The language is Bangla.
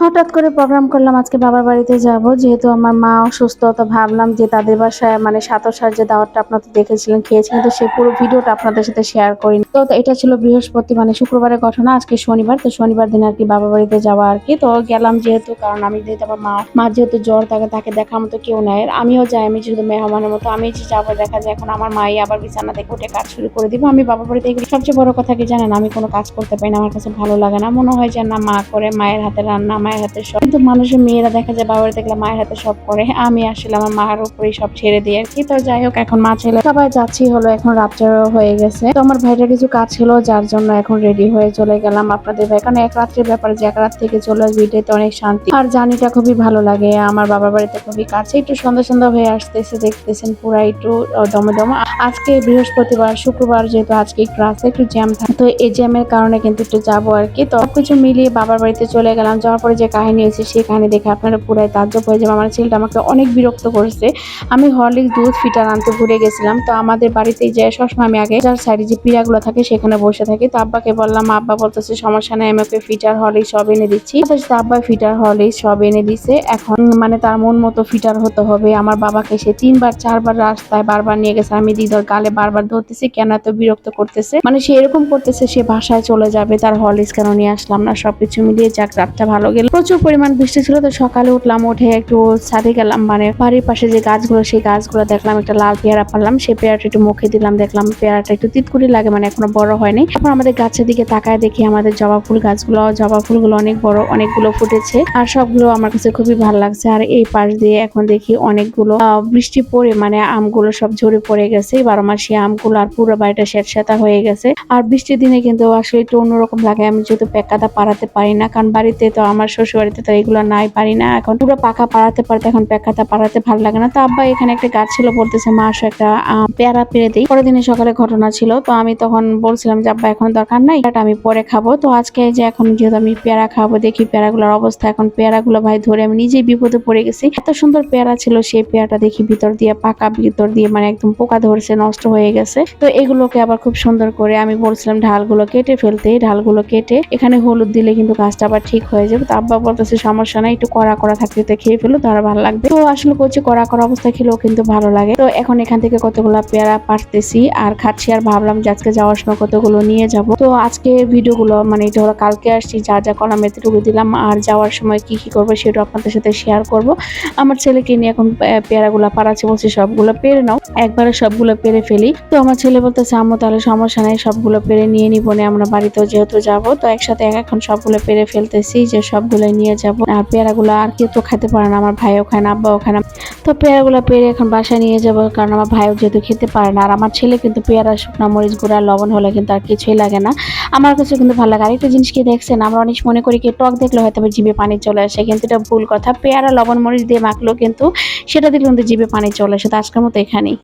হঠাৎ করে প্রোগ্রাম করলাম, আজকে বাবার বাড়িতে যাব। যেহেতু আমার মা অসুস্থ, তো ভাবলাম যে তাদের বাসায় মানে সাতসার যে দাওয়াতটা আপনারা দেখেছিলেন খেয়েছি কিন্তু সেই পুরো ভিডিওটা আপনাদের সাথে শেয়ার করিনি। তো এটা ছিল বৃহস্পতি মানে শুক্রবারের ঘটনা, আজকে শনিবার, তো শনিবার দিন আর কি বাবার বাড়িতে যাওয়া আর কি। তো গেলাম যেহেতু, কারণ আমি যেহেতু আমার মা মা যেহেতু জ্বর থাকে তাকে দেখার মতো কেউ নাই। আমিও যাই, আমি যেহেতু মেহমানের মতো, আমি যে যাব দেখা যায়, এখন আমার মাই আবার বিছানা থেকে উঠে কাজ শুরু করে দিব। আমি বাবার বাড়িতে গেলে সবচেয়ে বড় কথা কি জানেন, আমি কোনো কাজ করতে পারি না, আমার কাছে ভালো লাগে না। মনে হয় যে না, মা করে, মায়ের হাতে রান্না মায়ের হাতে সব কিন্তু মানুষের মেয়েরা দেখা যায় বাবার গেলে মায়ের হাতে সব করে আমি আসলে আমার মার উপরেই সব ছেড়ে দিই আর কি। তো যাই হোক, এখন মা ছেলে সবাই যাচ্ছি হলো, এখন রাত্রেও হয়ে গেছে। তো আমার ভাইটার কিছু কাজ ছিল, যার জন্য এখন রেডি হয়ে চলে গেলাম আপনাদের ভাই। কারণ এক রাত্রের ব্যাপারে, যে এক রাত থেকে চলে আসবে অনেক শান্তি। আর জার্নিটা খুবই ভালো লাগে, আমার বাবার বাড়িতে খুবই কাছে। একটু সন্ধ্যা সন্ধ্যা হয়ে আসতেছে, দেখতেছেন পুরা একটু দমে দমে। আজকে বৃহস্পতিবার, শুক্রবার যেহেতু আজকে একটু রাস্তা একটু জ্যাম থাকে। তো এই জ্যামের কারণে কিন্তু একটু যাব আর কি। তো কিছু মিলিয়ে বাবার বাড়িতে চলে গেলাম, যাওয়ার পরে যে কাহিনী হয়েছে সেই কাহিনী দেখে আপনারা পুরাই তাজ্জব হয়ে যাবে আমার ছেলেটা আমাকে অনেক বিরক্ত করেছে। আমি হরলিক্স দুধ ফিটার আনতে ভুলে গেছিলাম। তো আমাদের বাড়িতে যে সবসময় আমি আগে যার সাইডে যে পিড়াগুলো থাকে সেখানে বসে থাকি। তো আব্বাকে বললাম, আব্বা বলতেছে সমস্যা নেই, আমি ওকে ফিটার হরলিক্স সব এনে দিচ্ছি। তো আব্বা ফিটার হরলিক্স সব এনে দিছে। এখন মানে তার মন মতো ফিটার হতে হবে। আমার বাবাকে সে তিনবার, চারবার রাস্তায় বারবার নিয়ে গেছে। আমি দিদর গালে বারবার ধরতেছি, কেন এত বিরক্ত করতেছে? মানে সে এরকম করতেছে, সে বাসায় চলে যাবে। তার হরলিক্স কেন নিয়ে আসলাম না? সবকিছু মিলিয়ে যাক, রাতটা ভালো গেল। প্রচুর পরিমাণ বৃষ্টি ছিল, তো সকালে উঠলাম, উঠে একটু ছাদে গেলাম মানে বাড়ির পাশে যে গাছগুলো, সেই গাছগুলো দেখলাম, একটা লাল পেয়ারা পারলাম সেই পেয়ারাটা একটু মুখে দিলাম, দেখলাম পেয়ারাটা একটু তিতকুড়ি লাগে মানে এখনও বড় হয়নি। তারপর আমাদের গাছের দিকে তাকায় দেখি আমাদের জবা ফুল গাছগুলো, জবা ফুলগুলো অনেক বড়, অনেকগুলো ফুটেছে, আর সবগুলো আমার কাছে খুবই ভালো লাগছে, আর এই পাশ দিয়ে এখন দেখি অনেকগুলো বৃষ্টি পড়ে মানে আমগুলো সব ঝরে পড়ে গেছে বারো মাসি আমগুলো আর পুরো বাড়িটা স্যাঁতস্যাঁতা হয়ে গেছে। আর বৃষ্টির দিনে কিন্তু আসলে একটু অন্যরকম লাগে, আমি যেহেতু পেকাদা পাড়াতে পারি না, কারণ বাড়িতে তো আমার শ্বশুর বাড়িতে তো এগুলো নাই, পারি না। এখন পুরো পাকা পাড়াতে পারতে এখন পেকাদা পাড়াতে ভালো লাগে না। তো আব্বা এখানে একটা গাছ ছিল, বলতেছে, মা, আসো একটা পেয়ারা পেরে দিই। পরের দিনে সকালে ঘটনা ছিল, তো আমি তখন বলছিলাম যে, আব্বা, এখন দরকার নাই, এটা আমি পরে খাব। তো আজকে যে এখন যেহেতু আমি পেয়ারা খাব, দেখি পেয়ারাগুলোর অবস্থা। এখন পেয়ারাগুলো ভাই ধরে আমি নিজেই বিপদে পড়ে গেছি। এত সুন্দর পেয়ারা ছিল, সেই পেয়ারাটা দেখি ভিতর দিয়ে, পাকা ভিতর দিয়ে মানে একদম পোকা ধরছে, নষ্ট হয়ে গেছে। তো এগুলোকে আবার খুব সুন্দর করে আমি বলছিলাম, ঢালগুলো কেটে ফেলতে, ঢালগুলো কেটে এখানে হলুদ দিলে কিন্তু গাছটা আবার ঠিক হয়ে যাবে। তো আব্বা বলতেছে, সমস্যা নাই, একটু কড়া কড়া থাকতে তো খেয়ে ফেলো তারা ভালো লাগবে। তো আসলে করছি কড়া কড়া অবস্থা খেলেও কিন্তু ভালো লাগে। তো এখন এখান থেকে কতগুলো পেয়ারা পারতেছি আর খাচ্ছি আর ভাবলাম যে আজকে যাওয়ার সময় কতগুলো নিয়ে যাব। তো আজকে ভিডিওগুলো মানে হলো কালকে আসছি, যা যা কলাম এতটুকু দিলাম আর যাওয়ার সময় কি কি করব সেটা আপনাদের সাথে শেয়ার করব। আমার ছেলেকে নিয়ে এখন পেয়ারাগুলো পাড়াচ্ছে বলছি, সবগুলো পেরে নাও, একবারে সবগুলো পেরে ফেলি। তো আমার ছেলে বলতেছে, আম্মু, তাহলে সমস্যা নেই, সবগুলো পেরে নিয়ে নিব না আমরা বাড়িতেও যেহেতু যাব, তো একসাথে এক এখন সবগুলো পেরে ফেলতেছি যে সবগুলো নিয়ে যাব। আর পেয়ারাগুলো আর কেউ তো খেতে পারে না, আমার ভাইও খায় না, আব্বাও খায় না। তো পেয়ারাগুলো পেরে এখন বাসায় নিয়ে যাব, কারণ আমার ভাইও যেহেতু খেতে পারে না, আর আমার ছেলে কিন্তু পেয়ারা, শুকনো মরিচ গুঁড়া, লবণ হলে কিন্তু আর কিছুই লাগে না। আমার কাছে কিন্তু ভালো লাগে। আরেকটা জিনিস কি দেখছেন? আমরা অনেক মনে করি কি টক দেখলে হয়তো জিভে পানি চলে আসে, কিন্তু এটা ভুল কথা। পেয়ারা, লবণ, মরিচ দিয়ে মাখলেও কিন্তু সেটা দিলে কিন্তু জিভে পানি চলে আসে, তো আজকের মতো এখানেই।